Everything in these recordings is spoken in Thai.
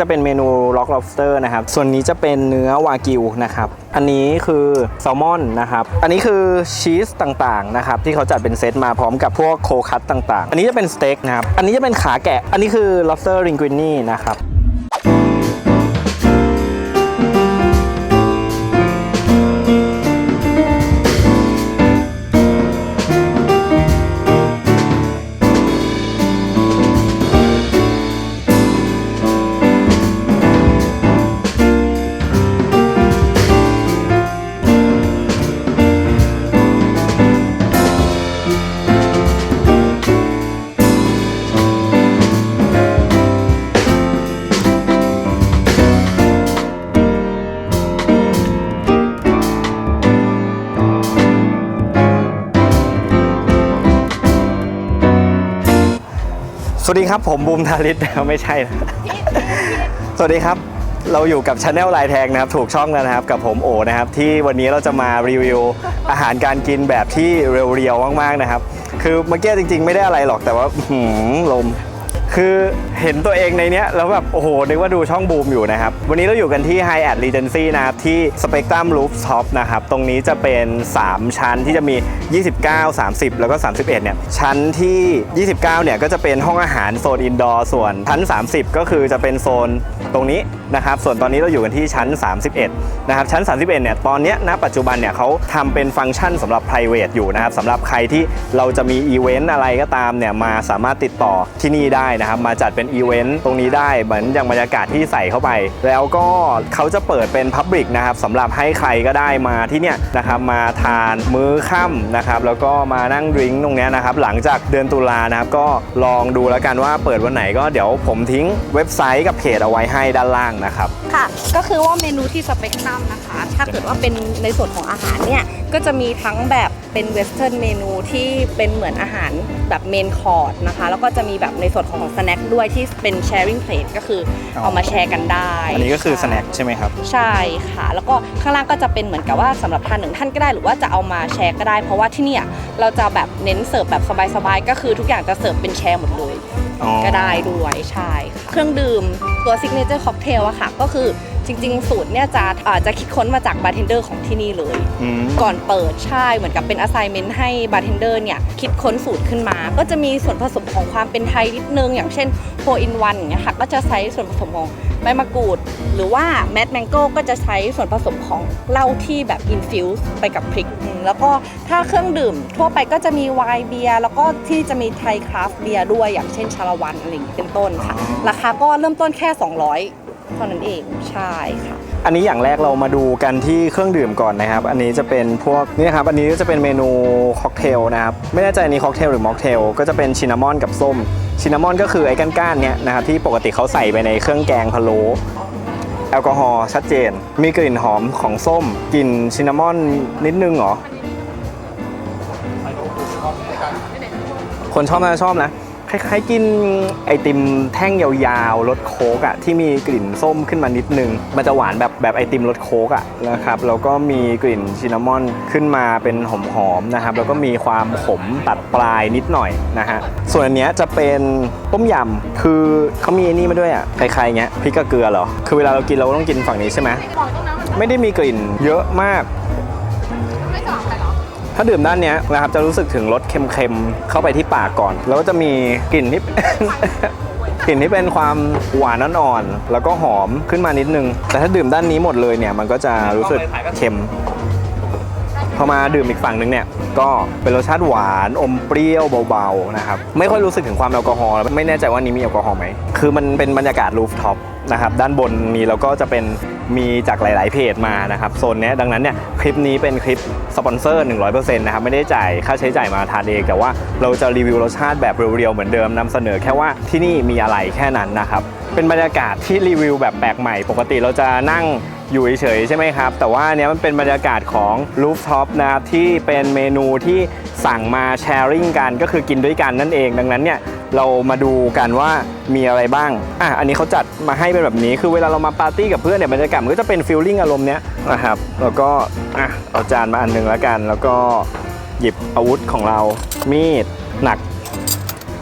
จะเป็นเมนู Rock Lobster นะครับ ส่วนนี้จะเป็นเนื้อวากิวนะครับ อันนี้คือแซลมอนนะครับ อันนี้คือชีสต่างๆนะครับที่เขาจัดเป็นเซตมาพร้อมกับพวกโคคัตต่างๆ อันนี้จะเป็นสเต็กนะครับ อันนี้จะเป็นขาแกะ อันนี้คือ lobster linguine นะครับ วัสดีครับผมบูมทาริสนะครับไม่ใช่นะสวัสดีครับ เราอยู่กับชาแนลลายแทงนะครับ ถูกช่องแล้วนะครับกับผมโอนะครับ ที่วันนี้เราจะมารีวิวอาหารการกินแบบที่เรียวๆมากๆนะครับ คือเมื่อกี้จริง ๆ ไม่ได้อะไรหรอกแต่ว่าหืมลม คือเห็นตัวเองในเนี้ยแล้วแบบ โอ้โหนึกว่าดูช่องบูมอยู่นะครับ วันนี้เราอยู่กันที่ High at Regency นะครับ ที่ Spectrum Rooftop นะครับ ตรงนี้จะเป็น 3 ชั้นที่จะมี 29 30 แล้วก็ 31 เนี่ย ชั้นที่ 29 เนี่ย ก็จะเป็นห้องอาหารโซนอินดอร์ส่วนชั้น 30 ก็คือจะเป็นโซนตรงนี้นะครับ ส่วนตอนนี้เราอยู่กันที่ชั้น 31 นะครับ ชั้น 31 เนี่ย ตอนเนี้ยณปัจจุบันเนี่ยเขาทำเป็นฟังก์ชันสำหรับ private อยู่นะครับสำหรับใครที่เราจะมีอีเวนต์อะไรก็ตามเนี่ยมาสามารถติดต่อที่นี่ได้นะครับมาจัดเป็นอีเวนต์ตรงนี้ได้เหมือนอย่างบรรยากาศที่ใส่เข้าไป แล้วก็เขาจะเปิดเป็น Public นะครับสำหรับให้ใครก็ได้มาที่เนี่ยนะครับมาทานมื้อค่ำนะครับแล้วก็มานั่งดริงตรงเนี้ยนะครับหลังจากเดือนตุลานะครับก็ลองดูแล้วกันว่าเปิดวันไหนก็เดี๋ยวผมทิ้งเว็บไซต์กับเพจเอาไว้ให้ด้านล่างนะครับค่ะ ก็คือว่าเมนูที่สเปกตรัมนะคะ ถ้าเกิดว่าเป็นในส่วนของอาหารเนี่ยก็จะมีทั้งแบบเป็นเวสเทิร์นเมนูที่เป็นเหมือนอาหารแบบเมนคอร์สนะคะ แล้วก็จะมีแบบในส่วนของสแน็คด้วยที่เป็นแชร์ i ิ g งเพลทก็คือเอามาแชร์กันได้อันนี้ก็คือสใช่แน็คใช่ไหมครับ ใช่ค่ะ แล้วก็ข้างล่างก็จะเป็นเหมือนกับว่าสำหรับทานหนึ่งท่านก็ได้หรือว่าจะเอามาแชร์ก็ได้ เพราะว่าที่เนี่ยเราจะแบบเน้นเสิร์ฟแบบสบายๆก็คือทุกอย่างจะเสิร์ฟเป็นแชร์หมดเลยอ๋อก็ได้ด้วยใช่ค่ะเครื่องดื่มตัวซิกเนเจอร์ค็อกเทลอะค่ะก็คือ จริง ๆ สูตรเนี่ยจะเอ่อจะคิดค้นมาจากบาร์เทนเดอร์ของที่นี่เลย อืม ก่อนเปิดใช่เหมือนกับเป็น assignment ให้บาร์เทนเดอร์เนี่ยคิดค้นสูตรขึ้นมา ก็จะมีส่วนผสมของความเป็นไทยนิดนึง อย่างเช่น4 in 1อย่างเงี้ยค่ะก็จะใช้ส่วนผสมของใบมะกรูด หรือว่าแมดแมงโก้ก็จะใช้ส่วนผสมของเหล้าที่แบบ infuse ไปกับพริกอืมแล้วก็ถ้าเครื่องดื่ม ทั่วไปก็จะมีไวน์เบียร์แล้วก็ที่จะมีไทยคราฟต์เบียร์ด้วยอย่างเช่นชาละวันอะไรอย่างนี้เป็นต้นค่ะอ๋อราคาก็เริ่มต้นแค่ 200 เท่านั้นเองใช่ค่ะ อันนี้อย่างแรกเรามาดูกันที่เครื่องดื่มก่อนนะครับ อันนี้จะเป็นพวกนี่ครับ อันนี้ก็จะเป็นเมนูค็อกเทลนะครับ ไม่แน่ใจอันนี้ค็อกเทลหรือม็อกเทล ก็จะเป็นชินนามอนกับส้ม ชินนามอนก็คือไอ้ก้านๆเนี่ยนะครับที่ปกติเขาใส่ไปในเครื่องแกงพะโล้แอลกอฮอล์ชัดเจน มีกลิ่นหอมของส้ม กลิ่นชินนามอนนิดนึงเหรอ คนชอบน่าจะชอบนะ คล้ายๆกินไอติมแท่งยาวๆรสโค้กอะที่มีกลิ่นส้มขึ้นมานิดนึง มันจะหวานแบบแบบไอติมรสโค้กอะนะครับแล้วก็มีกลิ่นชินนามอนขึ้นมาเป็นหอมๆนะครับแล้วก็มีความขมตัดปลายนิดหน่อยนะฮะส่วนอันเนี้ยจะเป็นต้มยำคือเขามีไอ้นี่มาด้วยอะคล้ายๆเงี้ยพริกกับเกลือเหรอคือเวลาเรากินเราก็ต้องกินฝั่งนี้ใช่ไหมไม่ได้มีกลิ่นเยอะมากาดื่มด้านนี้นะครับจะรู้สึกถึงรสเค็มๆ เข้าไปที่ปากก่อน แล้วก็จะมีกลิ่นที่ กลิ่นที่เป็นความหวานอ่อนๆแล้วก็หอมขึ้นมานิดนึง แต่ถ้าดื่มด้านนี้หมดเลยเนี่ยมันก็จะรู้สึกเค็มพอมาดื่มอีกฝั่งหนึ่งเนี่ยก็เป็นรสชาติหวานอมเปรี้ยวเบาๆนะครับไม่ค่อยรู้สึกถึงความแอลกอฮอล์ไม่แน่ใจว่านี้มีแอลกอฮอล์ไหมคือมันเป็นบรรยากาศรูฟท็อปนะครับด้านบนนี้เราก็จะเป็น มีจากหลาย ๆ เพจมานะครับโซนนี้ดังนั้นเนี่ยคลิปนี้เป็นคลิปสปอนเซอร์ 100%นะครับไม่ได้จ่ายค่าใช้จ่ายมาทานเอง แต่ว่าเราจะรีวิวรสชาติแบบเรียวๆเหมือนเดิมนำเสนอแค่ว่าที่นี่มีอะไรแค่นั้นนะครับเป็นบรรยากาศที่รีวิวแบบแปลกใหม่ ปกติเราจะนั่งอยู่เฉยๆใช่ไหมครับ แต่ว่าเนี้ยมันเป็นบรรยากาศของรูฟท็อปนะครับที่เป็นเมนูที่สั่งมาแชร์ริ่งกันก็คือกินด้วยกันนั่นเอง ดังนั้นเนี่ย เรามาดูกันว่ามีอะไรบ้าง อะ อันนี้เขาจัดมาให้เป็นแบบนี้ คือเวลาเรามาปาร์ตี้กับเพื่อนเนี่ยบรรยากาศมันก็จะเป็นฟิลลิ่งอารมณ์เนี้ยนะครับ แล้วก็ อะ เอาจานมาอันหนึงแล้วกัน แล้วก็หยิบอาวุธของเรา มีด หนัก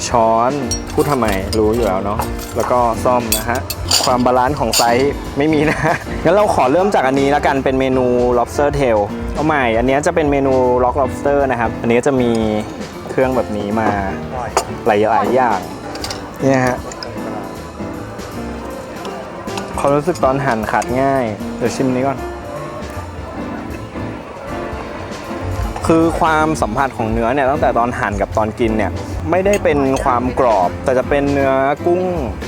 ช้อน พูดทำไม รู้อยู่แล้วเนาะ แล้วก็ซ่อมนะฮะ ความบาลานซ์ของไซส์ไม่มีนะ งั้นเราขอเริ่มจากอันนี้แล้วกัน เป็นเมนู lobster tail เอาใหม่ อันนี้จะเป็นเมนู rock lobster นะครับ อันนี้จะมี เครื่องแบบนี้มาหลายหลายอย่าง เนี่ยฮะความรู้สึกตอนหั่นขาดง่าย เดี๋ยวชิมนี้ก่อน คือความสัมผัสของเนื้อเนี่ยตั้งแต่ตอนหั่นกับตอนกินเนี่ยไม่ได้เป็นความกรอบ แต่จะเป็นเนื้อกุ้ง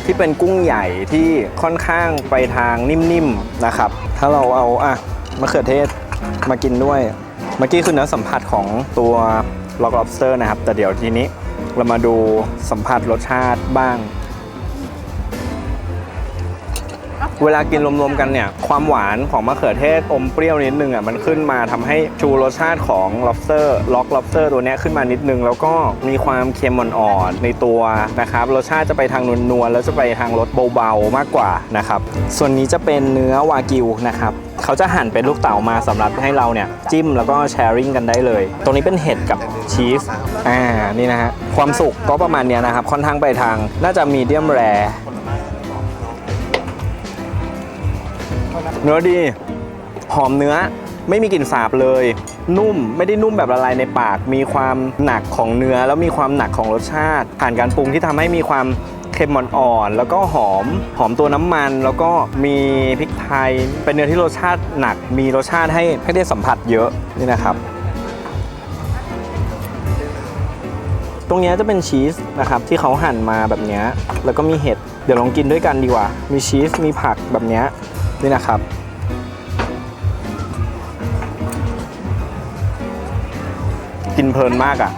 ที่เป็นกุ้งใหญ่ที่ค่อนข้างไปทางนิ่มๆนะครับ ถ้าเราเอาอะมะเขือเทศมากินด้วยเมื่อกี้คือเนื้อสัมผัสของตัว Rock Lobster นะครับ แต่เดี๋ยวทีนี้เรามาดูสัมผัสรสชาติบ้าง เวลากินรวมๆกันเนี่ยความหวานของมะเขือเทศอมเปรี้ยวนิดนึงอะมันขึ้นมาทำให้ชูรสชาติของ lobster lock lobster ตัวเนี้ยขึ้นมานิดนึง แล้วก็มีความเค็มอ่อนๆในตัวนะครับรสชาติจะไปทางนวลๆแล้วจะไปทางรสเบาๆมากกว่านะครับส่วนนี้จะเป็นเนื้อวากิวนะครับเขาจะหั่นเป็นลูกเต๋ามาสำหรับให้เราเนี่ยจิ้มแล้วก็แชร์ริ่งกันได้เลย ตรงนี้เป็นเห็ดกับชีสอ่านี่นะฮะความสุกก็ประมาณเนี้ยนะครับค่อนข้างไปทางน่าจะมีเดียมแร เนื้อดี หอมเนื้อไม่มีกลิ่นสาบเลย นุ่มไม่ได้นุ่มแบบละลายในปาก มีความหนักของเนื้อ แล้วมีความหนักของรสชาติ ผ่านการปรุงที่ทำให้มีความเค็มอ่อนๆแล้วก็หอมหอมตัวน้ำมัน แล้วก็มีพริกไทย เป็นเนื้อที่รสชาติหนัก มีรสชาติให้ให้ได้สัมผัสเยอะนี่นะครับ ตรงนี้จะเป็นชีสนะครับที่เขาหั่นมาแบบนี้แล้วก็มีเห็ดเดี๋ยวลองกินด้วยกันดีกว่า มีชีสมีผักแบบนี้ นี่นะครับ กินเพลินมากอะ่ะ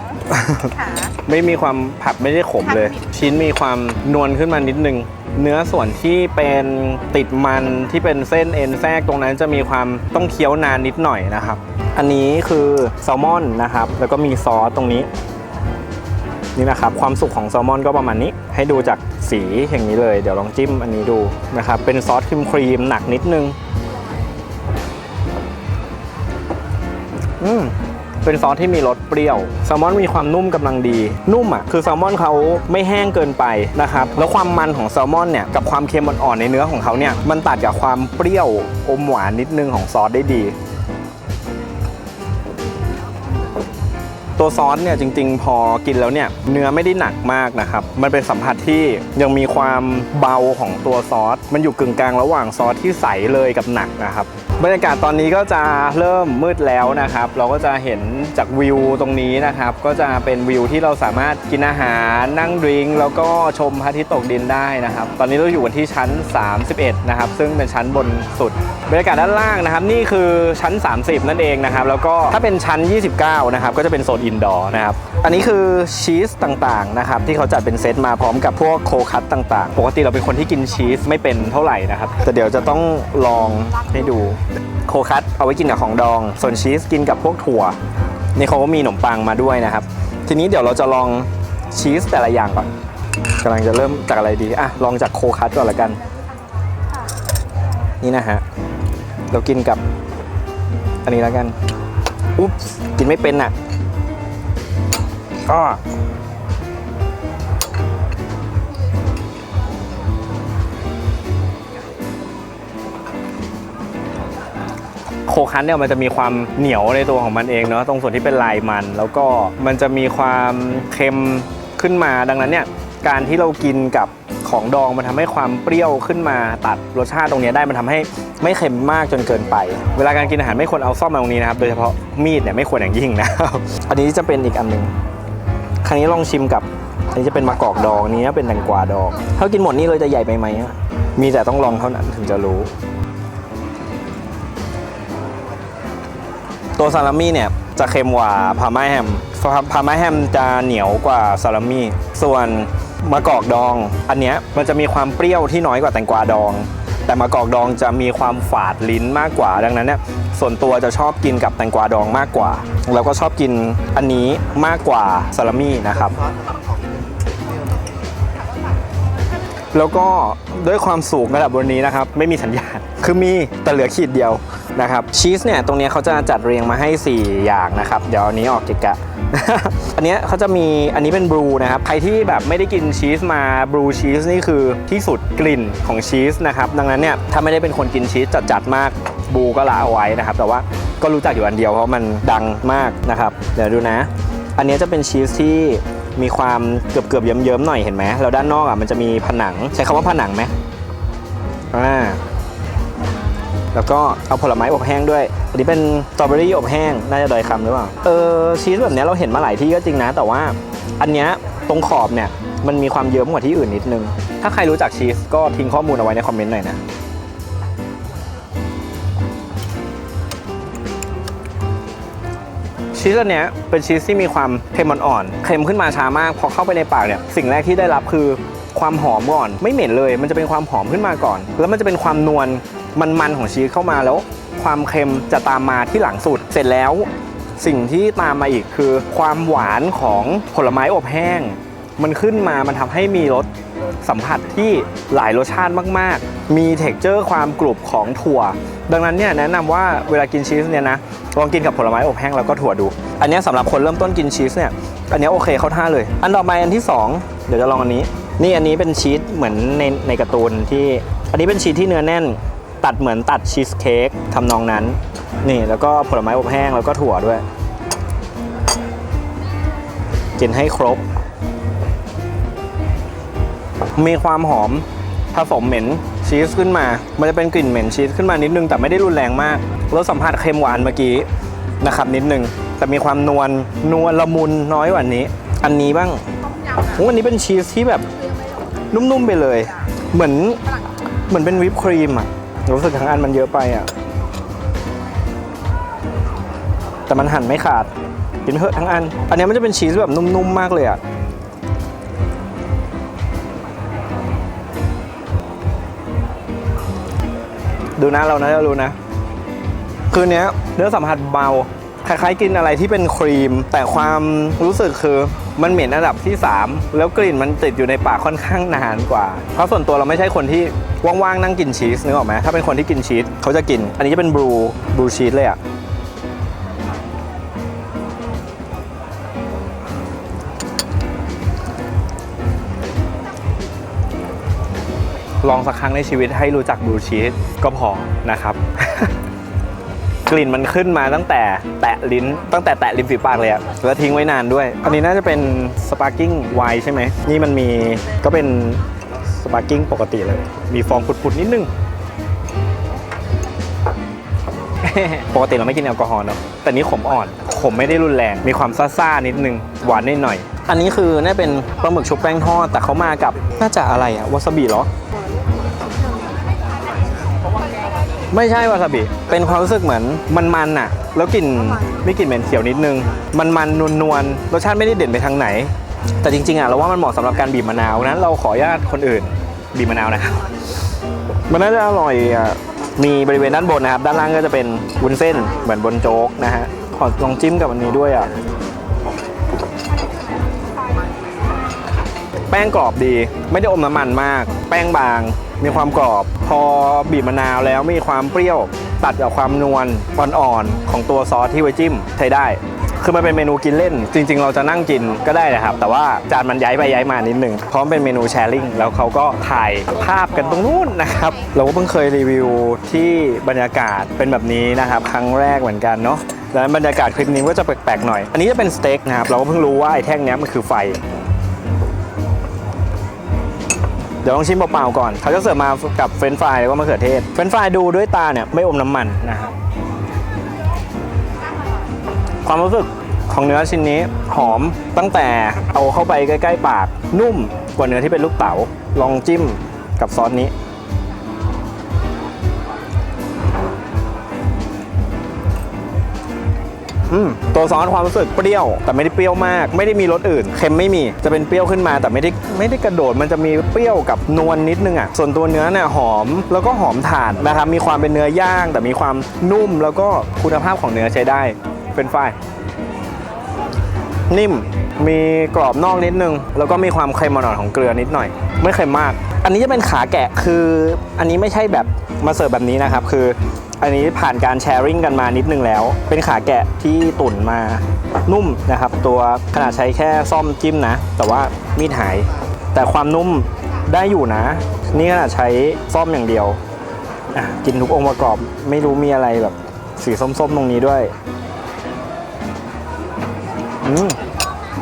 ค่ะ ไม่มีความผักไม่ได้ขมเลย ชิ้นมีความนวลขึ้นมานิดนึง เนื้อส่วนที่เป็นติดมันที่เป็นเส้นเอ็นแทรกตรงนั้นจะมีความต้องเคี้ยวนานนิดหน่อยนะครับ อันนี้คือแซลมอนนะครับ แล้วก็มีซอสตรงนี้ นี่นะครับ ความสุกของแซลมอนก็ประมาณนี้ ให้ดูจาก สีอย่างนี้เลย เดี๋ยวลองจิ้มอันนี้ดูนะครับ เป็นซอสครีมครีมหนักนิดนึง อืมเป็นซอสที่มีรสเปรี้ยวแซลมอนมีความนุ่มกำลังดี นุ่มอะคือแซลมอนเขาไม่แห้งเกินไปนะครับแล้วความมันของแซลมอนเนี่ยกับความเค็มอ่อนๆในเนื้อของเขาเนี่ยมันตัดกับความเปรี้ยวอมหวานนิดนึงของซอสได้ดี ตัวซอสเนี่ยจริง ๆ พอกินแล้วเนี่ยเนื้อไม่ได้หนักมากนะครับ มันเป็นสัมผัสที่ยังมีความเบาของตัวซอส มันอยู่กึ่งกลางระหว่างซอสที่ใสเลยกับหนักนะครับบรรยากาศตอนนี้ก็จะเริ่มมืดแล้วนะครับ เราก็จะเห็นจากวิวตรงนี้นะครับ ก็จะเป็นวิวที่เราสามารถกินอาหารนั่งดื่มแล้วก็ชมพระอาทิตย์ตกดินได้นะครับ ตอนนี้เราอยู่กันที่ชั้น 31 นะครับ ซึ่งเป็นชั้นบนสุด บรรยากาศด้านล่างนะครับนี่คือชั้น 30 นั่นเองนะครับแล้วก็ถ้าเป็นชั้น 29 นะครับก็จะเป็นโซนอินดอร์นะครับอันนี้คือชีสต่างๆนะครับที่เขาจัดเป็นเซตมาพร้อมกับพวกโคคัตต่างๆ ปกติเราเป็นคนที่กินชีสไม่เป็นเท่าไหร่นะครับแต่เดี๋ยวจะต้องลองให้ดูโคคัตเอาไว้กินกับของดอง ส่วนชีสกินกับพวกถั่วนี่เขาก็มีขนมปังมาด้วยนะครับ ทีนี้เดี๋ยวเราจะลองชีสแต่ละอย่างก่อนกำลังจะเริ่มจากอะไรดีอะลองจากโคคัตก่อนละกัน นี่นะฮะ เรากินกับ อันนี้แล้วกัน อุ๊บกินไม่เป็นอะก็โคคันเนี่ยมันจะมีความเหนียวในตัวของมันเองเนาะตรงส่วนที่เป็นลายมัน แล้วก็มันจะมีความเค็มขึ้นมาดังนั้นเนี่ย การที่เรากินกับของดองมันทำให้ความเปรี้ยวขึ้นมาตัดรสชาติตรงนี้ได้มันทำให้ไม่เค็มมากจนเกินไป เวลาการกินอาหารไม่ควรเอาซ่อมมาตรงนี้นะครับ โดยเฉพาะมีดเนี่ยไม่ควรอย่างยิ่งนะครับอันนี้จะเป็นอีกอันหนึ่งครั้งนี้ลองชิมกับอันนี้จะเป็นมะกอกดองนี้เป็นแตงกวาดองถ้ากินหมดนี่เลยจะใหญ่ไปไหมมีแต่ต้องลองเท่านั้นถึงจะรู้ ตัวซาลามี่เนี่ยจะเค็มกว่าพาร์มาแฮมพาร์มาแฮมจะเหนียวกว่าซาลามี่ส่วน มะกอกดอง อันเนี้ยมันจะมีความเปรี้ยวที่น้อยกว่าแตงกวาดอง แต่มะกอกดองจะมีความฝาดลิ้นมากกว่า ดังนั้นเนี่ยส่วนตัวจะชอบกินกับแตงกวาดองมากกว่า แล้วก็ชอบกินอันนี้มากกว่าซาลามี่นะครับ แล้วก็ด้วยความสูงระดับบนนี้นะครับ ไม่มีสัญญาณ คือมีแต่เหลือขีดเดียวนะครับชีสเนี่ยตรงนี้เขาจะจัดเรียงมาให้ 4 อย่างนะครับ เดี๋ยวอันนี้ออกเกะกะ อันนี้เขาจะมีอันนี้เป็นบลูนะครับ ใครที่แบบไม่ได้กินชีสมาบลูชีสนี่คือที่สุดกลิ่นของชีสนะครับ ดังนั้นเนี่ยถ้าไม่ได้เป็นคนกินชีสจัดๆมากบลูก็ละเอาไว้นะครับ แต่ว่าก็รู้จักอยู่อันเดียวเพราะมันดังมากนะครับ เดี๋ยวดูนะ อันนี้จะเป็นชีสที่มีความเกือบๆเยิ้มๆหน่อยเห็นไหมแล้วด้านนอกอะมันจะมีผนัง ใช้คำว่าผนังไหมอ่า แล้วก็เอาผลไม้อบแห้งด้วย อันนี้เป็นสตรอเบอรี่อบแห้ง น่าจะดอยคำหรือเปล่า เออชีสแบบนี้เราเห็นมาหลายที่ก็จริงนะ แต่ว่าอันเนี้ยตรงขอบเนี่ยมันมีความเยิ้มกว่าที่อื่นนิดนึง ถ้าใครรู้จักชีสก็ทิ้งข้อมูลเอาไว้ในคอมเมนต์หน่อยนะชีสอันนี้เป็นชีสที่มีความเค็มอ่อนๆเค็มขึ้นมาช้ามาก พอเข้าไปในปากเนี่ย สิ่งแรกที่ได้รับคือความหอมก่อน ไม่เหม็นเลย มันจะเป็นความหอมขึ้นมาก่อน แล้วมันจะเป็นความนวล มันๆของชีสเข้ามาแล้ว ความเค็มจะตามมาที่หลังสุด เสร็จแล้ว สิ่งที่ตามมาอีกคือ ความหวานของผลไม้อบแห้ง มันขึ้นมามันทำให้มีรสสัมผัสที่หลายรสชาติมาก ๆ มีเท็กเจอร์ความกรุบของถั่ว ดังนั้นเนี่ยแนะนำว่าเวลากินชีสเนี่ยนะลองกินกับผลไม้อบแห้งแล้วก็ถั่วดู อันนี้ยสำหรับคนเริ่มต้นกินชีสเนี่ย อันนี้โอเคเข้าท่าเลย อันต่อไปอันที่สองเดี๋ยวจะลองอันนี้ นี่อันนี้เป็นชีสเหมือนในในการ์ตูนที่ อันนี้เป็นชีสที่เนื้อแน่น ตัดเหมือนตัดชีสเค้กทำนองนั้น นี่แล้วก็ผลไม้อบแห้งแล้วก็ถั่วด้วย กินให้ครบ มีความหอมผสมเหม็นชีสขึ้นมา มันจะเป็นกลิ่นเหม็นชีสขึ้นมานิดนึง แต่ไม่ได้รุนแรงมากรสสัมผัสเค็มหวานเมื่อกี้นะครับนิดนึง แต่มีความนวลนวลละมุนน้อยกว่านี้ อันนี้บ้างโอ้อันนี้เป็นชีสที่แบบนุ่มๆไปเลย เหมือนเหมือนเป็นวิปครีมอะ รู้สึกทั้งอันมันเยอะไปอะ แต่มันหั่นไม่ขาดกินเถอะทั้งอัน อันนี้มันจะเป็นชีสแบบนุ่มๆมากเลยอะดูนะเรานะจะรู้นะ คือเนี้ยเนื้อสัมผัสเบา คล้ายๆกินอะไรที่เป็นครีม แต่ความรู้สึกคือ มันเหม็นอันดับที่ 3 แล้วกลิ่นมันติดอยู่ในปากค่อนข้างนานกว่า เพราะส่วนตัวเราไม่ใช่คนที่ว่างๆนั่งกินชีสนึกออกไหมถ้าเป็นคนที่กินชีสเขาจะกิน อันนี้จะเป็นบลูบลูชีสเลยอะลองสักครั้งในชีวิตให้รู้จักบลูชีสก็พอนะครับ กลิ่นมันขึ้นมาตั้งแต่แตะลิ้น ตั้งแต่แตะริมฝีปากเลยอะแล้วทิ้งไว้นานด้วย อันนี้น่าจะเป็นสปาร์กิ้งไวน์ใช่ไหม นี่มันมีก็เป็นสปาร์กิ้งปกติเลย มีฟองผุดๆนิดนึง ปกติเราไม่กินแอลกอฮอล์เนาะแต่นี้ขมอ่อน ขมไม่ได้รุนแรง มีความซ่าๆนิดนึง หวานนิดหน่อย อันนี้คือน่าเป็นปลาหมึกชุบแป้งทอดแต่เขามากับน่าจะอะไรอะวาซาบิเหรอ ไม่ใช่วาซาบิ เป็นความรู้สึกเหมือนมันๆน่ะแล้วกลิ่นไม่กลิ่นเหม็นเขียวนิดนึง มันมันนวลนวลๆรสชาติไม่ได้เด่นไปทางไหน แต่จริงๆอะเราว่ามันเหมาะสำหรับการบีบมะนาวนั้นเราขออนุญาตคนอื่นบีบมะนาวนะครับ มันน่าจะอร่อยอะมีบริเวณด้านบนนะครับ ด้านล่างก็จะเป็นวุ้นเส้นเหมือนบนโจ๊กนะฮะ ขอลองจิ้มกับอันนี้ด้วยอะ แป้งกรอบดี ไม่ได้อมน้ำมันมาก แป้งบาง มีความกรอบ พอบีบมะนาวแล้วมีความเปรี้ยว ตัดกับความนวลอ่อนๆของตัวซอสที่ไว้จิ้มใช้ได้ คือมันเป็นเมนูกินเล่น จริง ๆ เราจะนั่งกินก็ได้นะครับ แต่ว่าจานมันย้ายไปย้ายมานิดนึงเพราะมันเป็นเมนูแชร์ลิงแล้วเขาก็ถ่ายภาพกันตรงนู้นนะครับ เราก็เพิ่งเคยรีวิวที่บรรยากาศเป็นแบบนี้นะครับ ครั้งแรกเหมือนกันเนาะแล้วบรรยากาศคลิปนี้ก็จะแปลกๆหน่อย อันนี้จะเป็นสเต็กนะครับ เราก็เพิ่งรู้ว่าไอ้แท่งนี้มันคือไฟ เดี๋ยวลองชิมเปล่าๆก่อน เขาจะเสิร์ฟมากับเฟรนฟรายแล้วก็มะเขือเทศ เฟรนฟรายดูด้วยตาเนี่ยไม่อมน้ำมันนะครับความรู้สึกของเนื้อชิ้นนี้หอมตั้งแต่เอาเข้าไปใกล้ ๆ ปากนุ่มกว่าเนื้อที่เป็นลูกเต๋าลองจิ้มกับซอสนี้ ตัวซอสความรู้สึกเปรี้ยว แต่ไม่ได้เปรี้ยวมาก ไม่ได้มีรสอื่น เค็มไม่มี จะเป็นเปรี้ยวขึ้นมาแต่ไม่ได้ไม่ได้กระโดด มันจะมีเปรี้ยวกับนวลนิดนึงอะ ส่วนตัวเนื้อเนี่ยหอมแล้วก็หอมถ่านนะครับ มีความเป็นเนื้อย่าง แต่มีความนุ่มแล้วก็คุณภาพของเนื้อใช้ได้ เป็นไฟรายนิ่ม มีกรอบนอกนิดนึง แล้วก็มีความเค็มอ่อนของเกลือนิดหน่อย ไม่เค็มมาก อันนี้จะเป็นขาแกะคือ อันนี้ไม่ใช่แบบมาเสิร์ฟแบบนี้นะครับ คือ อันนี้ผ่านการแชร์ริ่งกันมานิดนึงแล้ว เป็นขาแกะที่ตุ๋นมานุ่มนะครับ ตัวขนาดใช้แค่ซ่อมจิ้มนะ แต่ว่ามีดหาย แต่ความนุ่มได้อยู่นะ นี่ขนาดใช้ซ่อมอย่างเดียวอะกินทุกองค์ประกอบไม่รู้มีอะไรแบบสีส้มๆตรงนี้ด้วย อืม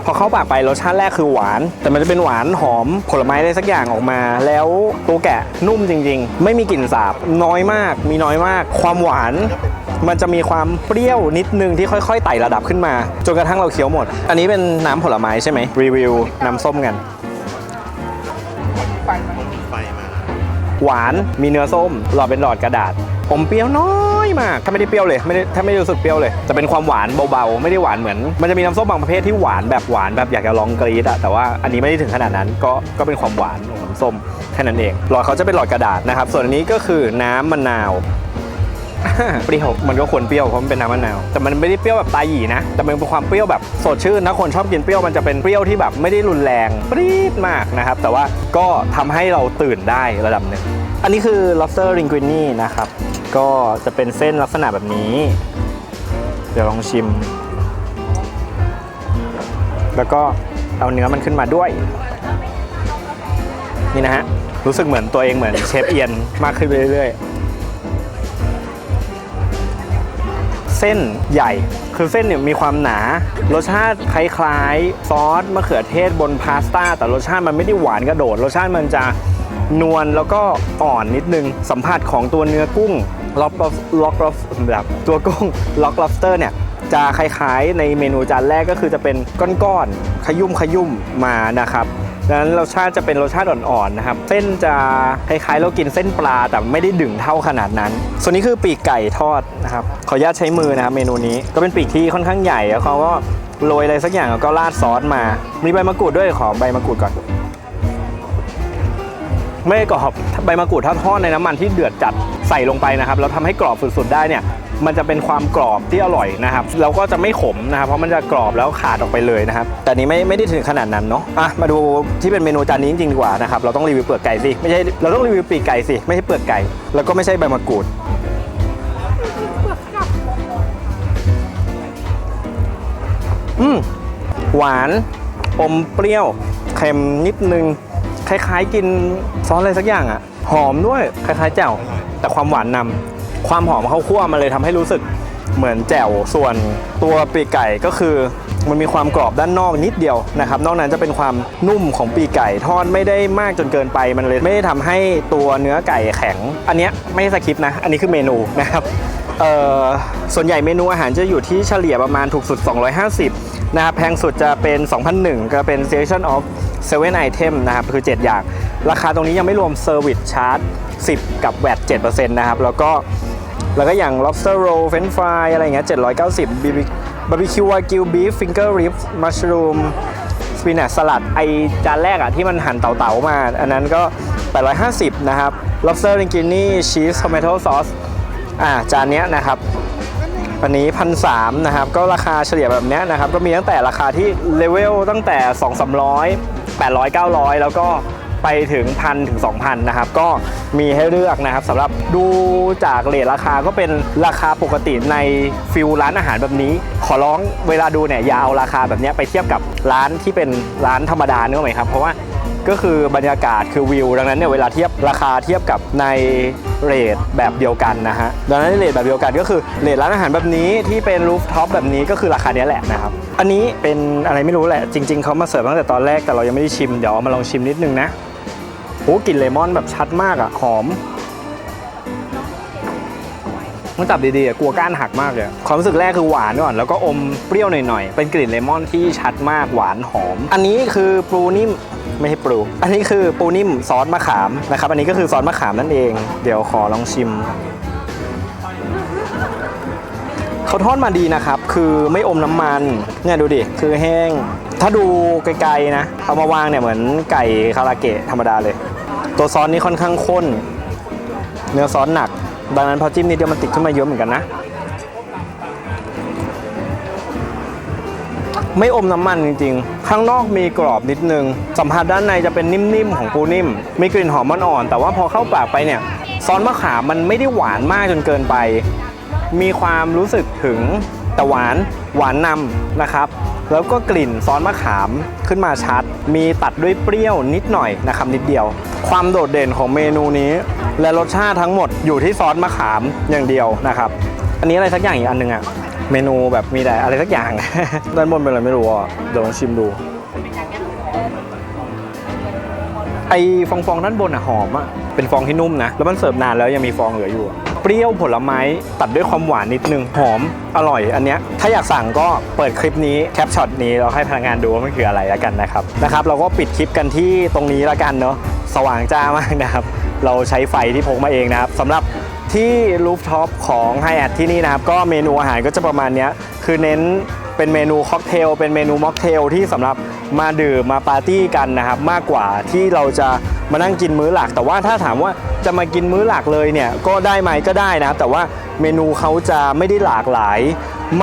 พอเข้าปากไปรสชาติแรกคือหวาน แต่มันจะเป็นหวานหอมผลไม้อะไรสักอย่างออกมา แล้วตัวแกะนุ่มจริง ๆ ไม่มีกลิ่นสาบน้อยมาก มีน้อยมาก ความหวานมันจะมีความเปรี้ยวนิดนึงที่ค่อยๆไต่ระดับขึ้นมา จนกระทั่งเราเคี้ยวหมด อันนี้เป็นน้ำผลไม้ใช่ไหมรีวิวน้ำส้มกันหวานมีเนื้อส้มหลอดเป็นหลอดกระดาษ อมเปรี้ยวน้อยมากถ้าไม่ได้เปรี้ยวเลยไม่ได้ถ้าไม่ได้รู้สึกเปรี้ยวเลย จะเป็นความหวานเบาๆ ไม่ได้หวานเหมือน มันจะมีน้ำส้มบางประเภทที่หวานแบบหวานแบบอยากจะลองกรีดอะแต่ว่าอันนี้ไม่ได้ถึงขนาดนั้นก็ก็เป็นความหวานของน้ำส้มแค่นั้นเอง หลอดเขาจะเป็นหลอดกระดาษนะครับ ส่วนอันนี้ก็คือน้ำมะนาวเปรี้ยวมันก็ควรเปรี้ยวเพราะมันเป็นน้ำมะนาวแต่มันไม่ได้เปรี้ยวแบบตายหยีนะแต่มันเป็นความเปรี้ยวแบบสดชื่นนะคนชอบกินเปรี้ยวมันจะเป็นเปรี้ยวที่แบบไม่ได้รุนแรงปรี๊ดมากนะครับ แต่ว่าก็ทำให้เราตื่นได้ระดับหนึ่งอันนี้คือ lobster linguine นะครับ ก็จะเป็นเส้นลักษณะแบบนี้ เดี๋ยวลองชิม แล้วก็เอาเนื้อมันขึ้นมาด้วย นี่นะฮะ รู้สึกเหมือนตัวเองเหมือนเชฟเอียนมากขึ้นไปเรื่อยๆ เส้นใหญ่คือเส้นเนี่ยมีความหนา รสชาติคล้ายๆ ซอสมะเขือเทศบนพาสต้า แต่รสชาติมันไม่ได้หวานกระโดด รสชาติมันจะนวลแล้วก็อ่อนนิดนึง สัมผัสของตัวเนื้อกุ้ง ล็อกล็อกล็อกแบบตัวกุ้งล็อก lobster เนี่ยจะคล้ายๆในเมนูจานแรกก็คือจะเป็นก้อนๆขยุ่มขยุ่มมานะครับดังนั้นรสชาติจะเป็นรสชาติอ่อนๆนะครับ เส้นจะคล้ายๆเรากินเส้นปลาแต่ไม่ได้ดึงเท่าขนาดนั้น ส่วนนี้คือปีกไก่ทอดนะครับ ขออนุญาตใช้มือนะครับเมนูนี้ก็เป็นปีกที่ค่อนข้างใหญ่แล้วเขาก็โรยอะไรสักอย่างแล้วก็ราดซอสมา มีใบมะกรูดด้วยขอใบมะกรูดก่อน ไม่กรอบใบมะกรูดถ้าทอดในน้ำมันที่เดือดจัดใส่ลงไปนะครับแล้วทำให้กรอบสุดๆได้เนี่ยมันจะเป็นความกรอบที่อร่อยนะครับแล้วก็จะไม่ขมนะครับ เพราะมันจะกรอบแล้วขาดออกไปเลยนะครับ แต่นนี้ไม่ไม่ได้ถึงขนาดนั้นเนาะอะมาดูที่เป็นเมนูจานนี้จริงๆดีกว่านะครับเราต้องรีวิวเปลือกไก่สิไม่ใช่เราต้องรีวิวปีกไก่สิไม่ใช่เปลือกไก่ แล้วก็ไม่ใช่ใบมะกรูดอืมหวานอมเปรี้ยวเค็มนิดนึง คล้ายๆกินซอสอะไรสักอย่างอะหอมด้วยคล้ายๆแจ่วแต่ความหวานนำความหอมข้าวคั่วมันเลยทำให้รู้สึกเหมือนแจ่วส่วนตัวปีกไก่ก็คือมันมีความกรอบด้านนอกนิดเดียวนะครับ นอกนั้นจะเป็นความนุ่มของปีกไก่ทอดไม่ได้มากจนเกินไป มันเลยไม่ได้ทำให้ตัวเนื้อไก่แข็ง อันนี้ไม่สคริปนะ อันนี้คือเมนูนะครับเออส่วนใหญ่เมนูอาหารจะอยู่ที่เฉลี่ยประมาณถูกสุด 250 นะครับแพงสุดจะเป็น 2001 ก็เป็น selection of 7 item นไอเทมนะครับคือ 7 อย่าง ราคาตรงนี้ยังไม่รวม service charge 10 กับ VAT 7%นะครับ แล้วก็แล้วก็อย่าง lobster roll french fry อะไรอย่างเงี้ย790 BB barbecue wagyu beef finger ribs mushroom สปินัชสลัดไอจานแรกอะที่มันหั่นเต๋าๆมา อันนั้นก็ 850 นะครับ lobster linguine cheese tomato sauce อ่าจานเนี้ยนะครับอันนี้พันสนะครับ ก็ราคาเฉลี่ยแบบเนี้ยนะครับ ก็มีตั้งแต่ราคาที่เลเวลตั้งแต่ 2 3 0 0 800 900 แล้วก็ไปถึงพันถึง 2,000 นะครับ ก็มีให้เลือกนะครับสำหรับดูจากเลทราคาก็เป็นราคาปกติในฟิลร้านอาหารแบบนี้ ขอร้องเวลาดูเนี่ยอย่าเอาราคาแบบนี้ไปเทียบกับร้านที่เป็นร้านธรรมดาเนื้อไหมครับเพราะว่า ก็คือบรรยากาศคือวิว ดังนั้นเนี่ยเวลาเทียบราคาเทียบกับในเรทแบบเดียวกันนะฮะดังนั้นเรทแบบเดียวกันก็คือเรทร้านอาหารแบบนี้ที่เป็นรูฟท็อปแบบนี้ก็คือราคาเนี้ยแหละนะครับอันนี้เป็นอะไรไม่รู้แหละจริง ๆเขามาเสิร์ฟตั้งแต่ตอนแรกแต่เรายังไม่ได้ชิมเดี๋ยวเอามาลองชิมนิดนึงนะโอ้กลิ่นเลมอนแบบชัดมากอะหอมต้อจับดีๆอะกลัวก้านหักมากเลยความรู้สึกแรกคือหวานก่อนแล้วก็อมเปรี้ยวหน่อยๆ เป็นกลิ่นเลมอนที่ชัดมากหวานหอม อันนี้คือปูนิ่ม ไม่ใช่ปลูอันนี้คือปูนิ่มซอสมะขามนะครับ อันนี้ก็คือซอสมะขามนั่นเอง เดี๋ยวขอลองชิมเขาทอดมาดีนะครับ คือไม่อมน้ำมัน เนี่ยดูดิ คือแห้ง ถ้าดูไกลๆนะ เอามาวางเนี่ยเหมือนไก่คาราเกะธรรมดาเลย ตัวซอสนี่ค่อนข้างข้น เนื้อซอสหนัก ดังนั้นพอจิ้มนิดเดียวมันติดขึ้นมาเยอะเหมือนกันนะ ไม่อมน้ำมันจริงๆ ข้างนอกมีกรอบนิดนึง สัมผัสด้านในจะเป็นนิ่มๆ ของปูนิ่ม มีกลิ่นหอมอ่อนๆแต่ว่าพอเข้าปากไปเนี่ย ซอสมะขามมันไม่ได้หวานมากจนเกินไป มีความรู้สึกถึงแต่หวานหวานนำนะครับ แล้วก็กลิ่นซอสมะขามขึ้นมาชัด มีตัดด้วยเปรี้ยวนิดหน่อยนะครับนิดเดียว ความโดดเด่นของเมนูนี้ และรสชาติทั้งหมดอยู่ที่ซอสมะขามอย่างเดียวนะครับ อันนี้อะไรสักอย่างอีกอันหนึงอะ เมนูแบบมีแต่อะไรสักอย่าง ด้านบนเป็นอะไรไม่รู้อะเดี๋ยวลองชิมดู ไอฟองฟองด้านบนอะหอมอะ เป็นฟองที่นุ่มนะ แล้วมันเสิร์ฟนานแล้วยังมีฟองเหลืออยู่ เปรี้ยวผลไม้ตัดด้วยความหวานนิดนึง หอม อร่อย อันเนี้ย ถ้าอยากสั่งก็เปิดคลิปนี้แคปช็อตนี้เราให้พนักงานดูว่ามันคืออะไรแล้วกันนะครับ นะครับ เราก็ปิดคลิปกันที่ตรงนี้แล้วกันเนาะ สว่างจ้ามากนะครับ เราใช้ไฟที่พกมาเองนะครับสำหรับ ที่รูฟท็อปของไฮแอทที่นี่นะครับ ก็เมนูอาหารก็จะประมาณนี้คือเน้นเป็นเมนูค็อกเทลเป็นเมนูม็อกเทลที่สำหรับมาดื่มมาปาร์ตี้กันนะครับ มากกว่าที่เราจะมานั่งกินมื้อหลัก แต่ว่าถ้าถามว่าจะมากินมื้อหลักเลยเนี่ยก็ได้ไหมก็ได้นะครับ แต่ว่าเมนูเขาจะไม่ได้หลากหลาย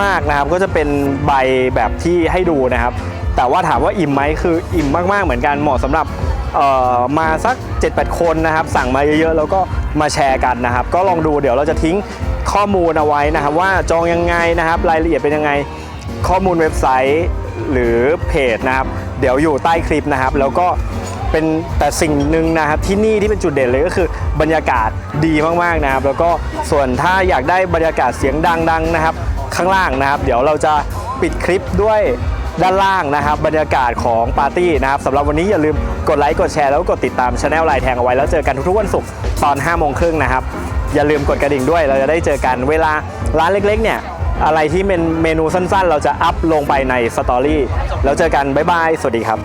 มากนะครับ ก็จะเป็นใบแบบที่ให้ดูนะครับ แต่ว่าถามว่าอิ่มไหมคืออิ่มมากๆเหมือนกันเหมาะสำหรับเออมาสัก 7-8 คนนะครับ สั่งมาเยอะๆ แล้วก็ มาแชร์กันนะครับ ก็ลองดูเดี๋ยวเราจะทิ้งข้อมูลเอาไว้นะครับ ว่าจองยังไงนะครับ รายละเอียดเป็นยังไงข้อมูลเว็บไซต์หรือเพจนะครับ เดี๋ยวอยู่ใต้คลิปนะครับ แล้วก็เป็นแต่สิ่งหนึ่งนะครับที่นี่ที่เป็นจุดเด่นเลยก็คือบรรยากาศดีมากๆนะครับ แล้วก็ส่วนถ้าอยากได้บรรยากาศเสียงดังๆนะครับ ข้างล่างนะครับ เดี๋ยวเราจะปิดคลิปด้วยด้านล่างนะครับ บรรยากาศของปาร์ตี้นะครับสำหรับวันนี้อย่าลืมกดไลค์กดแชร์แล้วกดติดตามช anel ไลน์แทงเอาไว้แล้วเจอกันทุกๆวันศุกร์ ตอน5โมงครึ่งนะครับ อย่าลืมกดกระดิ่งด้วยเราจะได้เจอกันเวลาร้านเล็กๆ เนี่ย อะไรที่เป็นเมนูสั้นๆ เราจะอัพลงไปในสตอรี่แล้วเจอกันบ๊ายบายสวัสดีครับ